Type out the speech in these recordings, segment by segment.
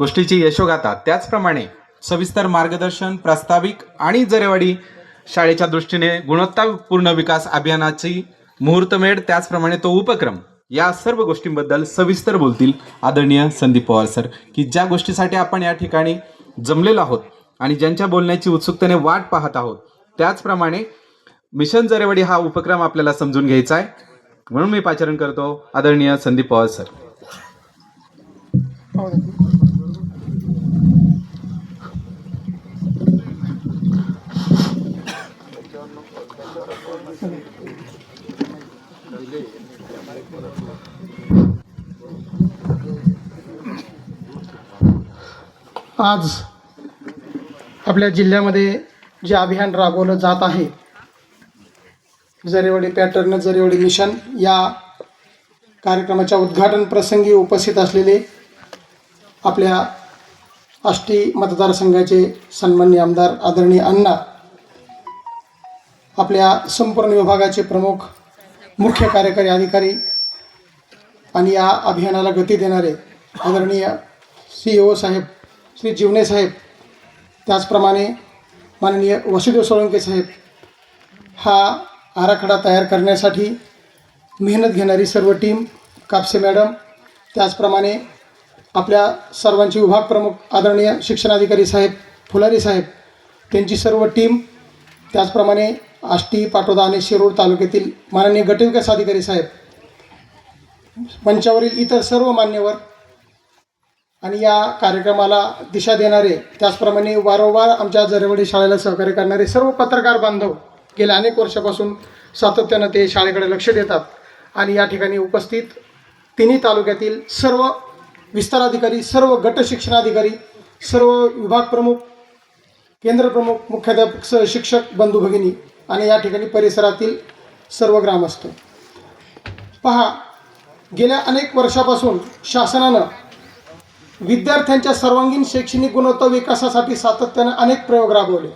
गोष्टीची यशोगाथा. त्याचप्रमाणे सविस्तर मार्गदर्शन प्रास्ताविक आणि जरेवाडी शाळेच्या दृष्टीने गुणवत्तापूर्ण विकास अभियानाची मुहूर्तमेढ त्याचप्रमाणे तो उपक्रम. या सर्व गोष्टींबद्दल सविस्तर बोलतील आदरणीय संदीप पवार सर की ज्या गोष्टीसाठी आपण या ठिकाणी जमलेलो आहोत आणि ज्यांच्या बोलण्याची उत्सुकतेने वाट पाहत आहोत त्याचप्रमाणे मिशन जरेवाडी हा उपक्रम आपल्याला समजून घ्यायचा आहे. म्हणून मी पाचारण करतो आदरणीय संदीप पवार सर. हो, आज आपल्या जिल्ह्यामध्ये जे अभियान राबवलं जात आहे जरेवडी पॅटर्न जरेवडी मिशन या कार्यक्रमाच्या उद्घाटन प्रसंगी उपस्थित असलेले आपल्या आष्टी मतदारसंघाचे सन्मान्य आमदार आदरणीय अण्णा आपल्या संपूर्ण विभागाचे प्रमुख मुख्य कार्यकारी अधिकारी आणि या अभियानाला गती देणारे आदरणीय सी ओ साहेब श्री जीवने साहेब त्याचप्रमाणे माननीय वसुदेव सोळंके साहेब हा आराखडा तयार करण्यासाठी मेहनत घेणारी सर्व टीम कापसे मॅडम त्याचप्रमाणे आपल्या सर्वांचे विभाग प्रमुख आदरणीय शिक्षणाधिकारी साहेब फुलारी साहेब त्यांची सर्व टीम त्याचप्रमाणे आष्टी पाटोदा आणि शिरूर तालुक्यातील माननीय गटविकास अधिकारी साहेब मंचावरील इतर सर्व मान्यवर आणि या कार्यक्रमाला दिशा देणारे त्याचप्रमाणे वारंवार आमच्या जरवडी शाळेला सहकार्य करणारे सर्व पत्रकार बांधव गेल्या अनेक वर्षापासून सातत्यानं ते शाळेकडे लक्ष देतात आणि या ठिकाणी उपस्थित तिन्ही तालुक्यातील सर्व विस्ताराधिकारी सर्व गट शिक्षणाधिकारी सर्व विभाग प्रमुख केंद्र प्रमुख मुख्याध्यापक सह शिक्षक बंधू भगिनी आणि या ठिकाणी परिसरातील सर्व ग्रामस्थ. पहा गेल्या अनेक वर्षापासून शासनानं विद्यार्थ्यांच्या सर्वांगीण शैक्षणिक गुणवत्ता विकासासाठी सातत्यानं अनेक प्रयोग राबवले.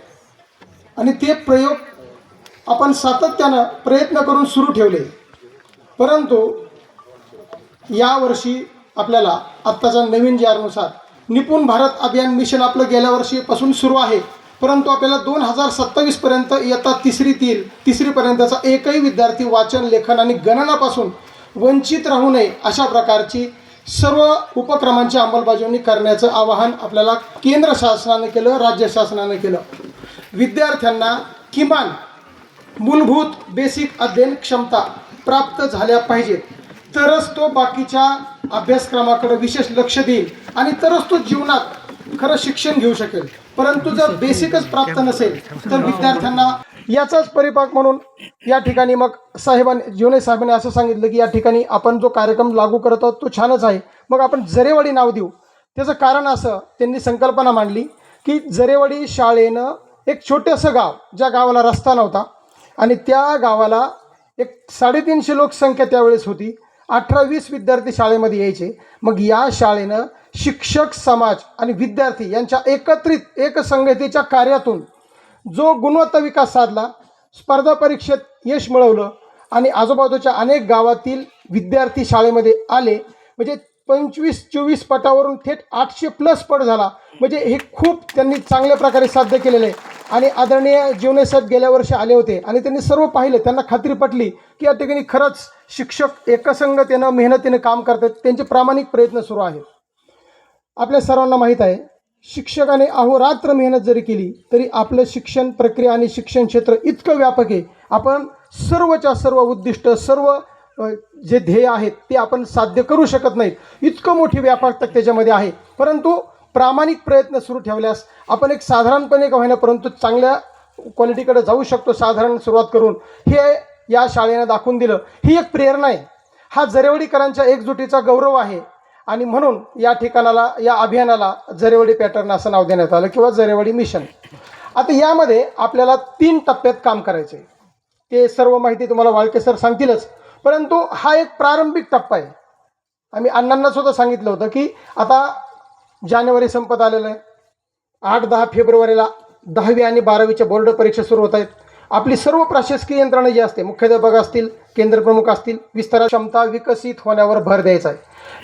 आणि ते प्रयोग आपण सातत्यानं प्रयत्न करून सुरू ठेवले. परंतु यावर्षी आपल्याला आत्ताच्या नवीन ज्यानुसार निपुण भारत अभियान मिशन आपलं गेल्या वर्षीपासून सुरू आहे. परंतु आपल्याला दोन हजार सत्तावीसपर्यंत इयत्ता तिसरीतील तिसरीपर्यंतचा एकही विद्यार्थी वाचन लेखन आणि गणनापासून वंचित राहू नये अशा प्रकारची सर्व उपक्रमांची अंमलबजावणी करण्याचं आवाहन आपल्याला केंद्र शासनाने केलं राज्य शासनाने केलं. विद्यार्थ्यांना किमान मूलभूत बेसिक अध्ययन क्षमता प्राप्त झाल्या पाहिजेत. तरच तो बाकीच्या अभ्यासक्रमाकडे विशेष लक्ष देईल आणि तरच तो जीवनात खरं शिक्षण घेऊ शकेल. परंतु जर बेसिकच प्राप्त नसेल तर विद्यार्थ्यांना याचाच परिपाक म्हणून या ठिकाणी मग साहेबांनी जीवने साहेबांनी असं सांगितलं की या ठिकाणी आपण जो कार्यक्रम लागू करत आहोत तो छानच आहे. मग आपण जरेवाडी नाव देऊ. त्याचं कारण असं त्यांनी संकल्पना मांडली की जरेवाडी शाळेनं एक छोटंसं गाव ज्या गावाला रस्ता नव्हता आणि त्या गावाला एक साडेतीनशे लोकसंख्या त्यावेळेस होती. अठरा वीस विद्यार्थी शाळेमध्ये यायचे. मग या शाळेनं शिक्षक समाज आणि विद्यार्थी यांच्या एकत्रित एकसंगतेच्या कार्यातून जो गुणवत्ता विकास साधला स्पर्धा परीक्षेत यश मिळवलं आणि आजूबाजूच्या अनेक गावातील विद्यार्थी शाळेमध्ये आले म्हणजे पंचवीस चोवीस पटावरून थेट आठशे प्लस पट झाला. म्हणजे हे खूप त्यांनी चांगल्या प्रकारे साध्य केलेलं आहे. आणि आदरणीय जीवने गेल्या वर्षी आले होते आणि त्यांनी सर्व पाहिलं त्यांना खात्री पटली की या ठिकाणी खरंच शिक्षक एकसंगतेनं मेहनतीनं काम करतात त्यांचे प्रामाणिक प्रयत्न सुरू आहेत. आपल्या सर्वांना माहीत आहे शिक्षकाने अहोरात्र मेहनत जरी केली तरी आपलं शिक्षण प्रक्रिया आणि शिक्षण क्षेत्र इतकं व्यापक आहे. आपण सर्वच्या सर्व उद्दिष्ट सर्व जे ध्येय आहेत ते आपण साध्य करू शकत नाहीत. इतकं मोठी व्यापकता त्याच्यामध्ये आहे. परंतु प्रामाणिक प्रयत्न सुरू ठेवल्यास आपण एक साधारणपणे का होईना परंतु चांगल्या क्वालिटीकडे जाऊ शकतो साधारण सुरुवात करून. हे या शाळेनं दाखवून दिलं. ही एक प्रेरणा आहे. हा जरेवडीकरांच्या एकजुटीचा गौरव आहे. आणि म्हणून या ठिकाणाला या अभियानाला जरेवडी पॅटर्न असं नाव देण्यात आलं किंवा जरेवडी मिशन. आता यामध्ये आपल्याला तीन टप्प्यात काम करायचं आहे ते सर्व माहिती तुम्हाला वाळके सर सांगतीलच. परंतु हा एक प्रारंभिक टप्पा आहे. आम्ही अण्णांना सुद्धा सांगितलं होतं की आता जानेवारी संपत आलेलं आहे. आठ दहा फेब्रुवारीला दहावी आणि बारावीच्या बोर्ड परीक्षा सुरू होत आहेत. आपली सर्व प्रशासकीय यंत्रणा जी असते मुख्याध्यापक असतील केंद्रप्रमुख असतील विस्तार क्षमता विकसित होण्यावर भर द्यायचा आहे.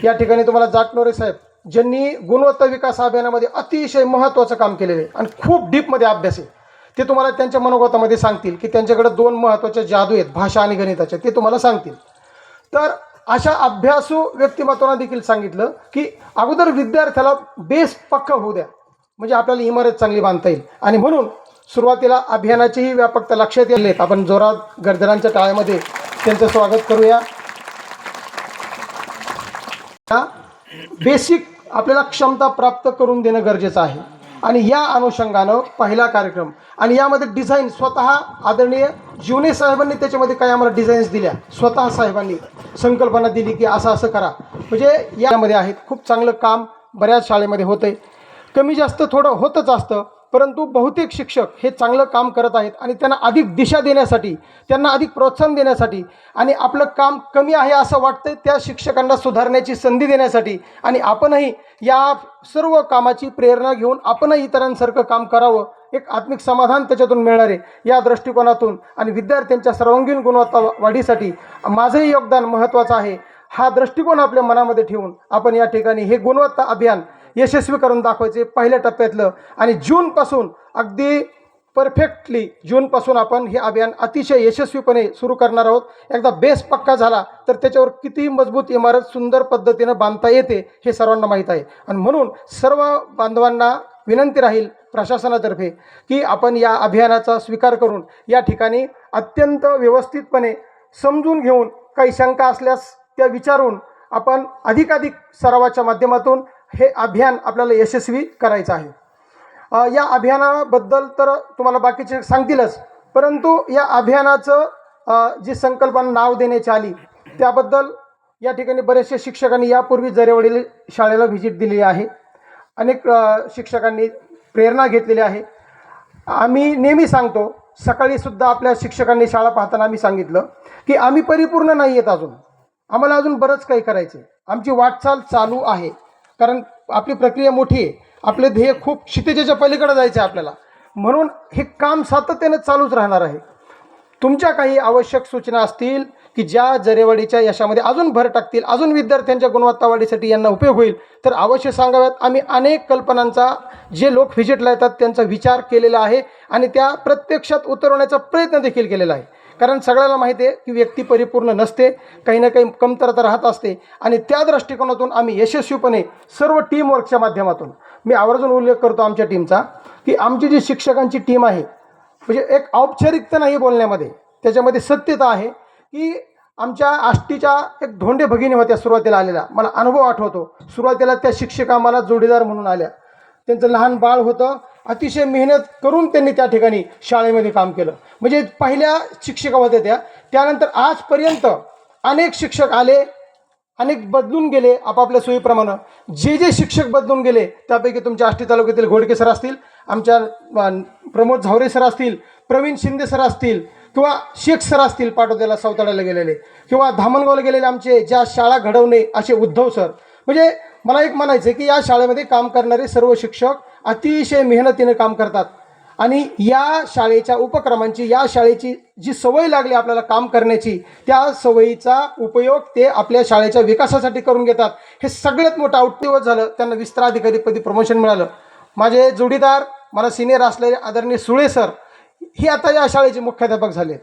या ठिकाणी तुम्हाला जाटनोरे साहेब ज्यांनी गुणवत्ता विकास अभियानामध्ये अतिशय महत्त्वाचं काम केलेलं आहे आणि खूप डीपमध्ये अभ्यास आहे ते तुम्हाला त्यांच्या मनोगतामध्ये सांगतील की त्यांच्याकडे दोन महत्त्वाच्या जादू आहेत भाषा आणि गणिताच्या ते तुम्हाला सांगतील. तर अशा अभ्यासू व्यक्तिमत्वांना देखील सांगितलं की अगोदर विद्यार्थ्याला बेस पक्क होऊ द्या. म्हणजे आपल्याला इमारत चांगली बांधता येईल. आणि म्हणून सुरुवातीला अभियानाचीही व्यापकता लक्षात येईल आहेत आपण जोरात गर्दरांच्या टाळ्यामध्ये त्यांचं स्वागत करूया. बेसिक आपल्याला क्षमता प्राप्त करून देणं गरजेचं आहे. आणि या अनुषंगानं पहिला कार्यक्रम. आणि यामध्ये डिझाईन स्वतः आदरणीय जीवने साहेबांनी त्याच्यामध्ये काही आम्हाला डिझाईन्स दिल्या. स्वतः साहेबांनी संकल्पना दिली की असं असं करा. म्हणजे यामध्ये आहेत खूप चांगलं काम बऱ्याच शाळेमध्ये होतं आहे कमी जास्त थोडं होतच असतं. परंतु बहुतेक शिक्षक हे चांगलं काम करत आहेत आणि त्यांना अधिक दिशा देण्यासाठी त्यांना अधिक प्रोत्साहन देण्यासाठी आणि आपलं काम कमी आहे असं वाटतं त्या शिक्षकांना सुधारण्याची संधी देण्यासाठी आणि आपणही या सर्व कामाची प्रेरणा घेऊन आपणही इतरांसारखं काम करावं एक आत्मिक समाधान त्याच्यातून मिळणारे या दृष्टिकोनातून. आणि विद्यार्थ्यांच्या सर्वांगीण गुणवत्ता वाढीसाठी माझंही योगदान महत्त्वाचं आहे. हा दृष्टिकोन आपल्या मनामध्ये ठेवून आपण या ठिकाणी हे गुणवत्ता अभियान यशस्वी करून दाखवायचे पहिल्या टप्प्यातलं. आणि जूनपासून अगदी परफेक्टली जूनपासून आपण हे अभियान अतिशय यशस्वीपणे सुरू करणार आहोत. एकदा बेस पक्का झाला तर त्याच्यावर किती मजबूत इमारत सुंदर पद्धतीनं बांधता येते हे सर्वांना माहीत आहे. आणि म्हणून सर्व बांधवांना विनंती राहील प्रशासनातर्फे की आपण या अभियानाचा स्वीकार करून या ठिकाणी अत्यंत व्यवस्थितपणे समजून घेऊन काही शंका असल्यास त्या विचारून आपण अधिकाधिक सरावाच्या माध्यमातून हे अभियान आपल्याला यशस्वी करायचं आहे. या अभियानाबद्दल तर तुम्हाला बाकीचे सांगतीलच परंतु या अभियानाचं जी संकल्पना नाव देण्याची आली त्याबद्दल या ठिकाणी बरेचसे शिक्षकांनी यापूर्वी जरेवडील शाळेला व्हिजिट दिलेली आहे. अनेक शिक्षकांनी प्रेरणा घेतलेली आहे. आम्ही नेहमी सांगतो सकाळीसुद्धा आपल्या शिक्षकांनी शाळा पाहताना आम्ही सांगितलं की आम्ही परिपूर्ण नाही आहेत अजून. आम्हाला अजून बरंच काही करायचं आहे आमची वाटचाल चालू आहे. कारण आपली प्रक्रिया मोठी आहे. आपले ध्येय खूप क्षितिजेच्या पलीकडे जायचं आहे आपल्याला. म्हणून हे काम सातत्याने चालूच राहणार आहे. तुमच्या काही आवश्यक सूचना असतील की ज्या जरेवाडीच्या यशामध्ये अजून भर टाकतील अजून विद्यार्थ्यांच्या गुणवत्ता वाढीसाठी यांना उपयोग होईल तर अवश्य सांगाव्यात. आम्ही अनेक कल्पनांचा जे लोक व्हिजिटला येतात त्यांचा विचार केलेला आहे आणि त्या प्रत्यक्षात उतरवण्याचा प्रयत्न देखील केलेला आहे. कारण सगळ्याला माहिती आहे की व्यक्ती परिपूर्ण नसते काही ना काही कमतरता राहत असते. आणि त्या दृष्टिकोनातून आम्ही यशस्वीपणे सर्व टीमवर्कच्या माध्यमातून मी आवर्जून उल्लेख करतो आमच्या टीमचा की आमची जी शिक्षकांची टीम आहे म्हणजे एक औपचारिकता नाही बोलण्यामध्ये त्याच्यामध्ये सत्यता आहे की आमच्या आष्टीच्या एक धोंडे भगिनी होत्या सुरुवातीला आलेल्या. मला अनुभव आठवतो. सुरुवातीला त्या शिक्षिका मला जोडीदार म्हणून आल्या. त्यांचं लहान बाळ होतं. अतिशय मेहनत करून त्यांनी त्या ठिकाणी शाळेमध्ये काम केलं. म्हणजे पहिल्या शिक्षिका होत्या त्या. त्यानंतर आजपर्यंत अनेक शिक्षक आले अनेक बदलून गेले आपापल्या सोयीप्रमाणे. जे जे शिक्षक बदलून गेले त्यापैकी तुमच्या आष्टी तालुक्यातील घोडके सर असतील आमच्या प्रमोद झावरे सर असतील प्रवीण शिंदे सर असतील किंवा शेख सर असतील पाटोद्याला सावताड्याला गेलेले किंवा धामणगावला गेलेले आमचे ज्या शाळा घडवणे असे उद्धव सर म्हणजे मला एक म्हणायचं आहे की या शाळेमध्ये काम करणारे सर्व शिक्षक अतिशय मेहनतीने काम करतात. आणि या शाळेच्या उपक्रमांची या शाळेची जी सवय लागली आपल्याला काम करण्याची त्या सवयीचा उपयोग ते आपल्या शाळेच्या विकासासाठी करून घेतात. हे सगळ्यात मोठं आउटदिवस झालं त्यांना विस्ताराधिकारीपदी प्रमोशन मिळालं. माझे जोडीदार मला सिनियर असलेले आदरणीय सुळे सर हे आता या शाळेचे मुख्याध्यापक झाले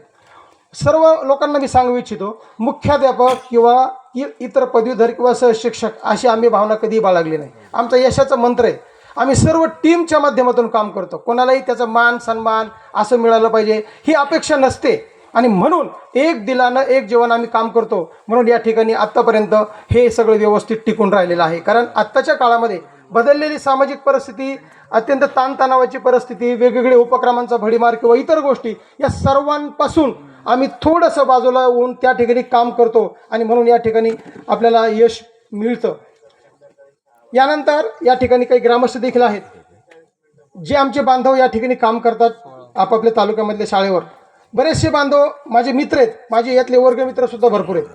सर्व लोकांना मी सांगू इच्छितो मुख्याध्यापक किंवा इ इतर पदवीधर किंवा सहशिक्षक अशी आम्ही भावना कधी बाळगली नाही. आमचा यशाचं मंत्र आहे. आम्ही सर्व टीमच्या माध्यमातून काम करतो. कोणालाही त्याचा मान सन्मान असं मिळालं पाहिजे ही अपेक्षा नसते. आणि म्हणून एक दिलानं एक जीवन आम्ही काम करतो. म्हणून या ठिकाणी आत्तापर्यंत हे सगळं व्यवस्थित टिकून राहिलेलं आहे. कारण आत्ताच्या काळामध्ये बदललेली सामाजिक परिस्थिती अत्यंत ताणतणावाची परिस्थिती वेगवेगळे उपक्रमांचा भडीमार किंवा इतर गोष्टी या सर्वांपासून आम्ही थोडंसं बाजूला होऊन त्या ठिकाणी काम करतो आणि म्हणून या ठिकाणी आपल्याला यश मिळतं. यानंतर या ठिकाणी काही ग्रामस्थ देखील आहेत. जे आमचे बांधव या ठिकाणी काम करतात आपापल्या तालुक्यामधल्या शाळेवर. बरेचसे बांधव माझे मित्र आहेत. माझे यातले वर्गमित्रसुद्धा भरपूर आहेत.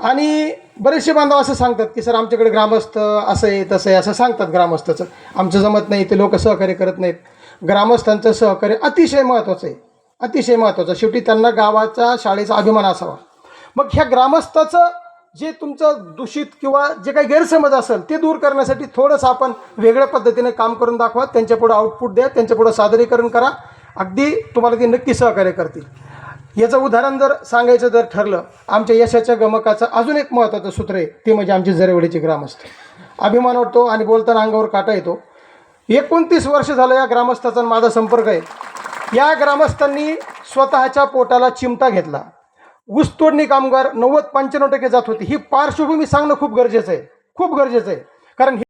आणि बरेचसे बांधव असं सांगतात की सर आमच्याकडे ग्रामस्थ असं आहे तसं आहे असं सांगतात ग्रामस्थाचं. आमचं जमत नाही ते लोक सहकार्य करत नाहीत. ग्रामस्थांचं सहकार्य अतिशय महत्त्वाचं आहे. अतिशय महत्त्वाचं शेवटी त्यांना गावाचा शाळेचा अभिमान असावा. मग ह्या ग्रामस्थाचं जे तुमचं दूषित किंवा जे काही गैरसमज असेल ते दूर करण्यासाठी थोडंसं आपण वेगळ्या पद्धतीने काम करून दाखवा. त्यांच्यापुढं आउटपुट द्या. त्यांच्यापुढं सादरीकरण करा. अगदी तुम्हाला ते नक्की सहकार्य करतील. याचं उदाहरण जर सांगायचं जर ठरलं आमच्या यशाच्या गमकाचं अजून एक महत्त्वाचं सूत्र आहे. ते म्हणजे आमचे जरेवडीचे ग्रामस्थ. अभिमान वाटतो आणि बोलताना अंगावर काटा येतो. एकोणतीस वर्ष झालं या ग्रामस्थाचा माझा संपर्क आहे. या ग्रामस्थांनी स्वतःच्या पोटाला चिमटा घेतला. ऊसतोडणी कामगार नव्वद पंच्याण्णव टक्के जात होते. ही पार्श्वभूमी सांगणं खूप गरजेचं आहे. खूप गरजेचं आहे. कारण